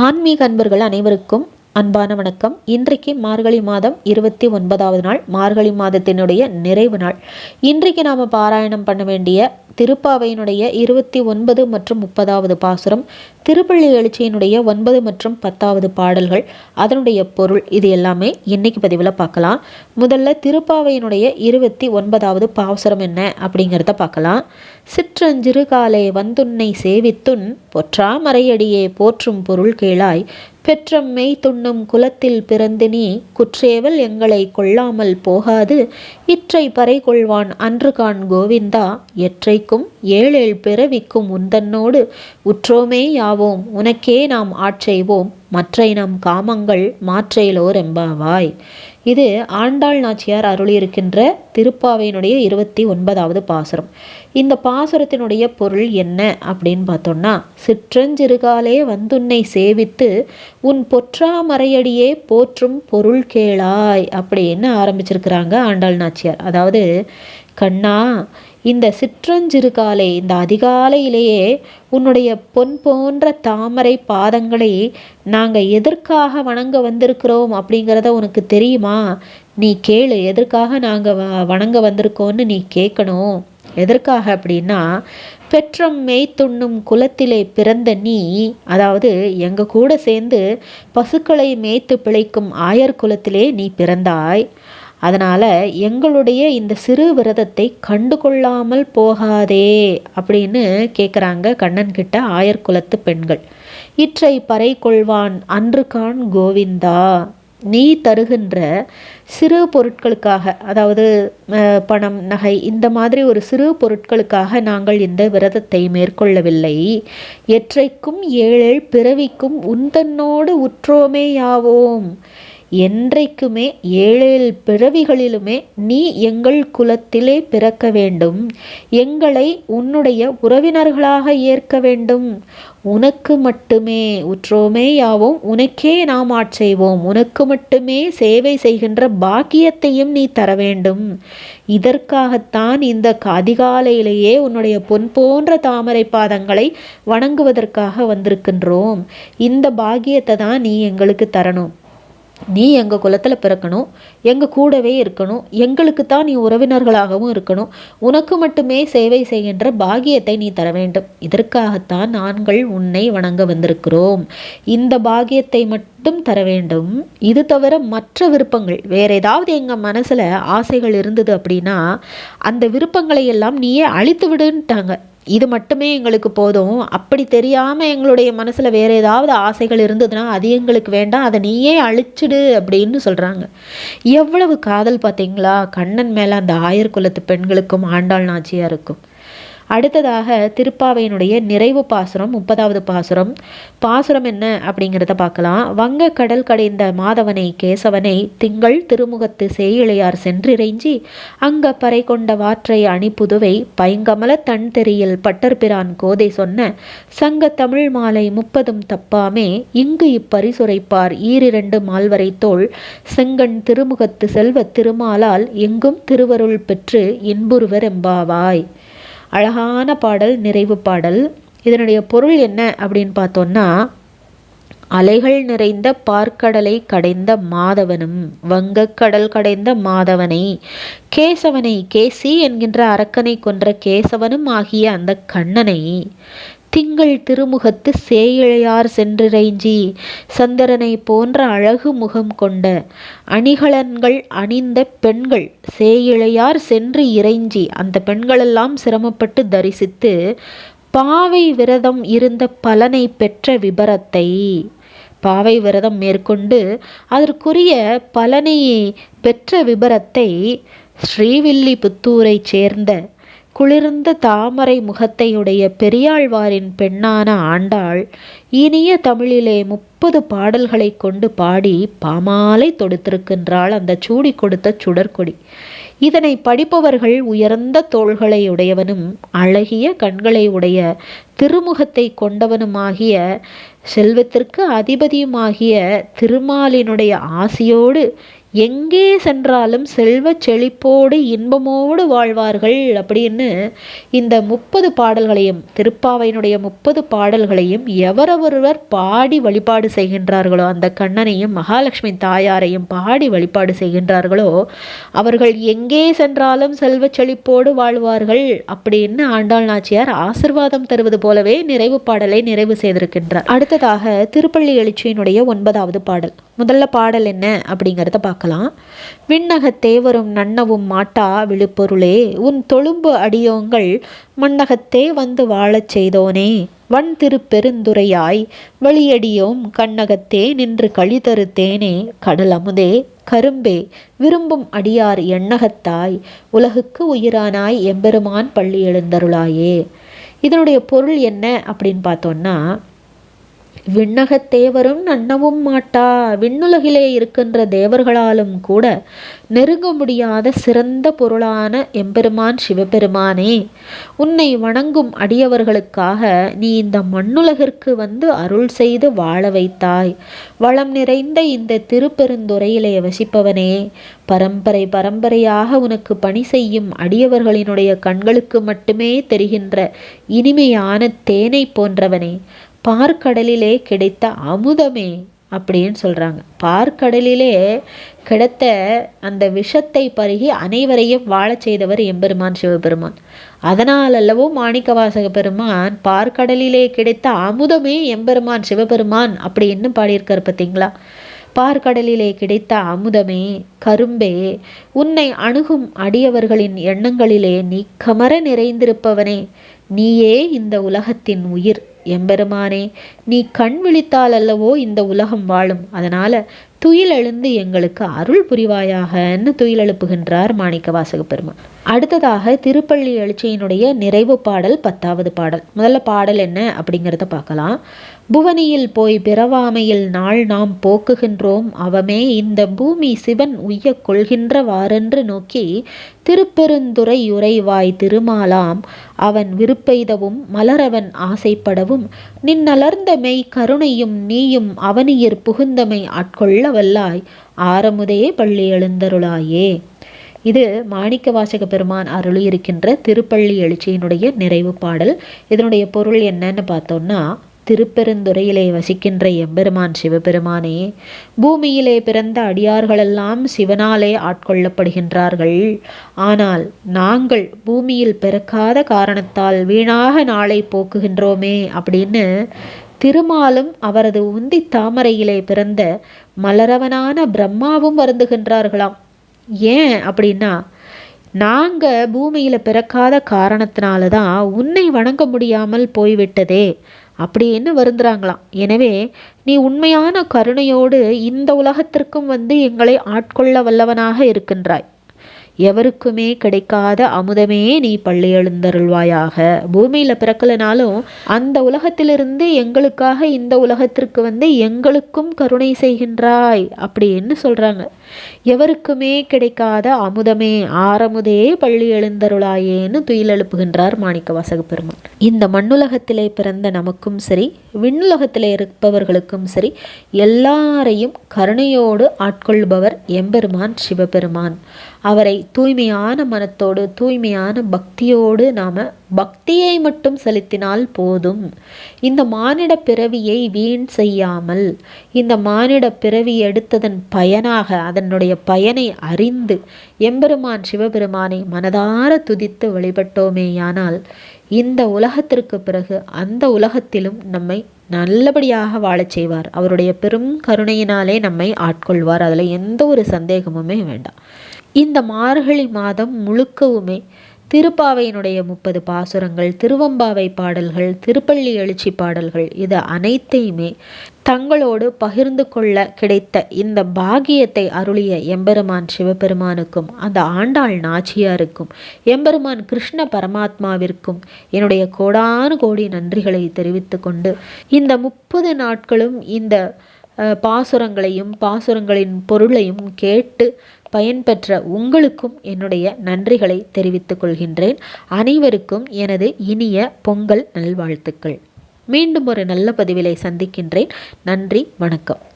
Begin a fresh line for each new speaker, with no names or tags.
ஆன்மீக அன்பர்கள் அனைவருக்கும் அன்பான வணக்கம். இன்றைக்கு மார்கழி மாதம் இருபத்தி ஒன்பதாவது நாள் மார்கழி மாதத்தினுடைய நிறைவு நாள். இன்றைக்கு நாம் பாராயணம் பண்ண வேண்டிய திருப்பாவையினுடைய இருபத்தி ஒன்பது மற்றும் முப்பதாவது பாசுரம் திருப்பள்ளி எழுச்சியினுடைய ஒன்பது மற்றும் பத்தாவது பாடல்கள் அதனுடைய பொருள் இது எல்லாமே இன்னைக்கு பதிவில் பார்க்கலாம். முதல்ல திருப்பாவையினுடைய இருபத்தி ஒன்பதாவது பாசுரம் என்ன அப்படிங்கிறத பார்க்கலாம். சிற்றஞ்சிறு காலே வந்துன்னை சேவித்துன் பொற்றாமரையடியே போற்றும் பொருள் கீழாய் பெற்றம் மெய் துண்ணும் குலத்தில் பிறந்து நீ குற்றேவல் எங்களை கொள்ளாமல் போகாது. இற்றை பறை கொள்வான் அன்று கான் கோவிந்தா. எற்றைக்கும் ஏழேழ் பிறவிக்கும் உந்தன்னோடு உற்றோமே யாவோம் உனக்கே நாம் ஆட்செய்வோம் மற்றை நம் காமங்கள் மாற்றையிலோர் எம்பாவாய் இது ஆண்டாள் நாச்சியார் அருளியிருக்கின்ற திருப்பாவையினுடைய இருபத்தி ஒன்பதாவது பாசுரம். இந்த பாசுரத்தினுடைய பொருள் என்ன அப்படின்னு பார்த்தோம்னா சிற்றஞ்சிறுகாலே வந்துன்னை சேவித்து உன் பொற்றாமறையடியே போற்றும் பொருள் கேளாய் அப்படின்னு ஆரம்பிச்சிருக்கிறாங்க ஆண்டாள் நாச்சியார். அதாவது கண்ணா இந்த சிற்றஞ்சிறுகாலை இந்த அதிகாலையிலேயே உன்னுடைய பொன் போன்ற தாமரை பாதங்களை நாங்கள் எதற்காக வணங்க வந்திருக்கிறோம் அப்படிங்கிறத உனக்கு தெரியுமா? நீ கேளு எதற்காக நாங்கள் வ வணங்க வந்திருக்கோன்னு நீ கேட்கணும் எதற்காக அப்படின்னா பெற்றம் மேய்த்துண்ணும் குலத்திலே பிறந்த நீ அதாவது எங்கள் கூட சேர்ந்து பசுக்களை மேய்த்து பிழைக்கும் ஆயர் குலத்திலே நீ பிறந்தாய். அதனால் எங்களுடைய இந்த சிறு விரதத்தை கண்டு கொள்ளாமல் போகாதே அப்படின்னு கேட்குறாங்க கண்ணன் கிட்ட ஆயர்குலத்து பெண்கள். இற்றை பறை கொள்வான் அன்று கான் கோவிந்தா. நீ தருகின்ற சிறு பொருட்களுக்காக அதாவது பணம் நகை இந்த மாதிரி ஒரு சிறு பொருட்களுக்காக நாங்கள் இந்த விரதத்தை மேற்கொள்ளவில்லை. எற்றைக்கும் ஏழேழ் பிறவிக்கும் உந்தன்னோடு உற்றோமே யாவோம் என்றைக்குமே ஏழேழு பிறவிகளிலுமே நீ எங்கள் குலத்திலே பிறக்க வேண்டும். எங்களை உன்னுடைய உறவினர்களாக ஏற்க வேண்டும். உனக்கு மட்டுமே உற்றோமே யாவும் உனக்கே நாம் ஆட்செய்வோம் உனக்கு மட்டுமே சேவை செய்கின்ற பாக்கியத்தையும் நீ தர வேண்டும். இதற்காகத்தான் இந்த அதிகாலையிலேயே உன்னுடைய பொன் போன்ற தாமரை பாதங்களை வணங்குவதற்காக வந்திருக்கின்றோம். இந்த பாக்கியத்தை தான் நீ எங்களுக்கு தரணும். நீ எங்கள் குலத்தில் பிறக்கணும் எங்கள் கூடவே இருக்கணும் எங்களுக்கு தான் நீ உறவினர்களாகவும் இருக்கணும் உனக்கு மட்டுமே சேவை செய்கின்ற பாகியத்தை நீ தர வேண்டும். இதற்காகத்தான் நாங்கள் உன்னை வணங்க வந்திருக்கிறோம். இந்த பாகியத்தை மட்டும் தர வேண்டும். இது தவிர மற்ற விருப்பங்கள் வேற ஏதாவது எங்கள் மனசில் ஆசைகள் இருந்தது அப்படின்னா அந்த விருப்பங்களை எல்லாம் நீயே அழித்து விடுன்ட்டாங்க. இது மட்டுமே எங்களுக்கு போதும். அப்படி தெரியாமல் எங்களுடைய மனசில் வேறு ஏதாவது ஆசைகள் இருந்ததுன்னா அது எங்களுக்கு வேண்டாம். அதை நீயே அழிச்சிடு அப்படின்னு சொல்கிறாங்க எவ்வளவு காதல் பார்த்தீங்களா? கண்ணன் மேலே அந்த ஆயர் குலத்து பெண்களுக்கும் ஆண்டாள் நாச்சியாருக்கும். அடுத்ததாக திருப்பாவையினுடைய நிறைவு பாசுரம் முப்பதாவது பாசுரம். பாசுரம் என்ன அப்படிங்கிறத பார்க்கலாம். வங்க கடல் கடைந்த மாதவனை கேசவனை திங்கள் திருமுகத்து சேயிழையார் சென்றிறைஞ்சி அங்க பறை கொண்ட வாற்றை அணிப்புதுவை பைங்கமல தன் தெரியில் பட்டர்பிரான் கோதை சொன்ன சங்க தமிழ் மாலை முப்பதும் தப்பாமே இங்கு இப்பரிசுரைப்பார் ஈரிரண்டு மால்வரை தோல் செங்கண் திருமுகத்து செல்வ திருமாலால் எங்கும் திருவருள் பெற்று இன்புருவர் எம்பாவாய் அழகான பாடல் நிறைவு பாடல். இதனுடைய பொருள் என்ன அப்படின்னு பார்த்தோன்னா அலைகள் நிறைந்த பார்க்கடலை கடைந்த மாதவனும் வங்கக்கடல் கடைந்த மாதவனை கேசவனை கேசி என்கின்ற அரக்கனை கொன்ற கேசவனும் ஆகிய அந்த கண்ணனை. திங்கள் திருமுகத்து சேயிழையார் சென்றிறைஞ்சி சந்திரனை போன்ற அழகு முகம் கொண்ட அணிகலன்கள் அணிந்த பெண்கள் சேயிழையார் சென்று இறைஞ்சி அந்த பெண்களெல்லாம் சிரமப்பட்டு தரிசித்து பாவை விரதம் இருந்த பலனை பெற்ற விபரத்தை பாவை விரதம் மேற்கொண்டு அதற்குரிய பலனை பெற்ற விபரத்தை ஸ்ரீவில்லிபுத்தூரைச் சேர்ந்த குளிர்ந்த தாமரை முகத்தையுடைய பெரியாழ்வாரின் பெண்ணான ஆண்டாள் இனிய தமிழிலே முப்பது பாடல்களை கொண்டு பாடி பாமாலை தொடுத்திருக்கின்றாள் அந்த சூடி கொடுத்த சுடற்கொடி. இதனை படிப்பவர்கள் உயர்ந்த தோள்களை உடையவனும் அழகிய கண்களை உடைய திருமுகத்தை கொண்டவனுமாகிய செல்வத்திற்கு அதிபதியுமாகிய திருமாலினுடைய ஆசியோடு எங்கே சென்றாலும் செல்வ செழிப்போடு இன்பமோடு வாழ்வார்கள் அப்படின்னு இந்த முப்பது பாடல்களையும் திருப்பாவையினுடைய முப்பது பாடல்களையும் எவரவொருவர் பாடி வழிபாடு செய்கின்றார்களோ அந்த கண்ணனையும் மகாலட்சுமி தாயாரையும் பாடி வழிபாடு செய்கின்றார்களோ அவர்கள் எங்கே சென்றாலும் செல்வ செழிப்போடு வாழ்வார்கள் அப்படின்னு ஆண்டாள் நாச்சியார் ஆசிர்வாதம் தருவது போலவே நிறைவு பாடலை நிறைவு செய்திருக்கின்றார். அடுத்ததாக திருப்பள்ளி எழுச்சியினுடைய ஒன்பதாவது பாடல். முதல்ல பாடல் என்ன அப்படிங்கிறத பார்க்கலாம். விண்ணகத்தே தேவரும் நன்னவும் மாட்டா விழுப்பொருளே உன் தொழும்பு அடியோங்கள் மண்ணகத்தே வந்து வாழச் செய்தோனே வன் திருப்பெருந்துரையாய் வெளியடியோம் கண்ணகத்தே நின்று கழிதரு தேனே கடல் அமுதே கரும்பே விரும்பும் அடியார் எண்ணகத்தாய் உலகுக்கு உயிரானாய் எம்பெருமான் பள்ளி எழுந்தருளாயே. இதனுடைய பொருள் என்ன அப்படின்னு பார்த்தோன்னா விண்ணகத்தேவரும் நன்னவும் மாட்டா. விண்ணுலகிலே இருக்கின்ற தேவர்களாலும் கூட நெருங்க முடியாத சிறந்த பொருளான எம்பெருமான் சிவபெருமானே உன்னை வணங்கும் அடியவர்களுக்காக நீ இந்த மண்ணுலகிற்கு வந்து அருள் செய்து வாழ வைத்தாய். வளம் நிறைந்த இந்த திருப்பெருந்துறையிலே வசிப்பவனே பரம்பரை பரம்பரையாக உனக்கு பணி செய்யும் அடியவர்களினுடைய கண்களுக்கு மட்டுமே தெரிகின்ற இனிமையான தேனை போன்றவனே பார்க்கடலிலே கிடைத்த அமுதமே அப்படின்னு சொல்கிறாங்க பார்க்கடலிலே கிடைத்த அந்த விஷத்தை பருகி அனைவரையும் வாழச் செய்தவர் எம்பெருமான் சிவபெருமான். அதனால் அல்லவோ மாணிக்க வாசக பெருமான் பார்க்கடலிலே கிடைத்த அமுதமே எம்பெருமான் சிவபெருமான் அப்படின்னு பாடியிருக்கார் பார்த்தீங்களா? பார்க்கடலிலே கிடைத்த அமுதமே கரும்பே உன்னை அணுகும் அடியவர்களின் எண்ணங்களிலே நீ கமர நிறைந்திருப்பவனே நீயே இந்த உலகத்தின் உயிர். எம்பெருமானே நீ கண் விழித்தால் அல்லவோ இந்த உலகம் வாழும். அதனால துயில் எழுந்து எங்களுக்கு அருள் புரிவாயாகன்னு துயில் எழுப்புகின்றார் மாணிக்க வாசக பெருமான். அடுத்ததாக திருப்பள்ளி எழுச்சியினுடைய நிறைவு பாடல் பத்தாவது பாடல். முதல்ல பாடல் என்ன அப்படிங்கிறத பார்க்கலாம். புவனியில் போய் பிறவாமையில் நாள் நாம் போக்குகின்றோம். அவமே இந்த பூமி சிவன் உய்ய கொள்கின்றவாறென்று நோக்கி திருப்பெருந்துறை உரைவாய் திருமாலாம் அவன் விருப்பெய்தவும் மலரவன் ஆசைப்படவும் நின்னலர்ந்த மெய் கருணையும் நீயும் அவனியர் புகுந்தமை ஆட்கொள்ள வல்லாய் ஆரமுதே பள்ளி எழுந்தருளாயே இது மாணிக்க வாசக பெருமான் அருளியிருக்கின்ற திருப்பள்ளி எழுச்சியினுடைய நிறைவு பாடல். இதனுடைய பொருள் என்னன்னு பார்த்தோம்னா திருப்பெருந்துறையிலே வசிக்கின்ற எம்பெருமான் சிவபெருமானே பூமியிலே பிறந்த அடியார்களெல்லாம் சிவனாலே ஆட்கொள்ளப்படுகின்றார்கள். ஆனால் நாங்கள் பூமியில் பிறக்காத காரணத்தால் வீணாக நாளை போக்குகின்றோமே அப்படின்னு திருமாலும் அவரது உந்தி தாமரையிலே பிறந்த மலரவனான பிரம்மாவும் வருந்துகின்றார்களாம். ஏன் அப்படின்னா நாங்கள் பூமியில் பிறக்காத காரணத்தினால தான் உன்னை வணங்க முடியாமல் போய்விட்டதே அப்படின்னு வருந்துறாங்களாம்? எனவே நீ உண்மையான கருணையோடு இந்த உலகத்திற்கும் வந்து எங்களை ஆட்கொள்ள வல்லவனாக இருக்கின்றாய். எவருக்குமே கிடைக்காத அமுதமே நீ பள்ளி எழுந்தருள்வாயாக பூமியில் பிறக்கலனாலும் அந்த உலகத்திலிருந்து எங்களுக்காக இந்த உலகத்திற்கு வந்து எங்களுக்கும் கருணை செய்கின்றாய் அப்படின்னு சொல்கிறாங்க எவருக்குமே கிடைக்காத அமுதமே ஆரமுதே பள்ளி எழுந்தருளாயேன்னு துயில் எழுப்புகின்றார் மாணிக்க வாசக பெருமான். இந்த மண்ணுலகத்திலே பிறந்த நமக்கும் சரி விண்ணுலகத்திலே இருப்பவர்களுக்கும் சரி எல்லாரையும் கருணையோடு ஆட்கொள்பவர் எம்பெருமான் சிவபெருமான். அவரை தூய்மையான மனத்தோடு தூய்மையான பக்தியோடு நாம் பக்தியை மட்டும் செலுத்தினால் போதும். இந்த மானிட பிறவியை வீண் செய்யாமல் இந்த மானிட பிறவி எடுத்ததன் பயனாக அதனுடைய பயனை அறிந்து எம்பெருமான் சிவபெருமானை மனதார துதித்து வழிபட்டோமேயானால் இந்த உலகத்திற்கு பிறகு அந்த உலகத்திலும் நம்மை நல்லபடியாக வாழச் செய்வார். அவருடைய பெரும் கருணையினாலே நம்மை ஆட்கொள்வார். அதில் எந்த ஒரு சந்தேகமுமே வேண்டாம். இந்த மார்கழி மாதம் முழுக்கவுமே திருப்பாவையினுடைய முப்பது பாசுரங்கள் திருவம்பாவை பாடல்கள் திருப்பள்ளி எழுச்சி பாடல்கள் இது அனைத்தையுமே தங்களோடு பகிர்ந்து கொள்ள கிடைத்த இந்த பாகியத்தை அருளிய எம்பெருமான் சிவபெருமானுக்கும் அந்த ஆண்டாள் நாச்சியாருக்கும் எம்பெருமான் கிருஷ்ண பரமாத்மாவிற்கும் என்னுடைய கோடானு கோடி நன்றிகளை தெரிவித்து கொண்டு இந்த முப்பது நாட்களும் இந்த பாசுரங்களையும் பாசுரங்களின் பொருளையும் கேட்டு பயன்பெற்ற உங்களுக்கும் என்னுடைய நன்றிகளை தெரிவித்துக் கொள்கின்றேன். அனைவருக்கும் எனது இனிய பொங்கல் நல்வாழ்த்துக்கள். மீண்டும் ஒரு நல்ல பதிவிலை சந்திக்கின்றேன். நன்றி வணக்கம்.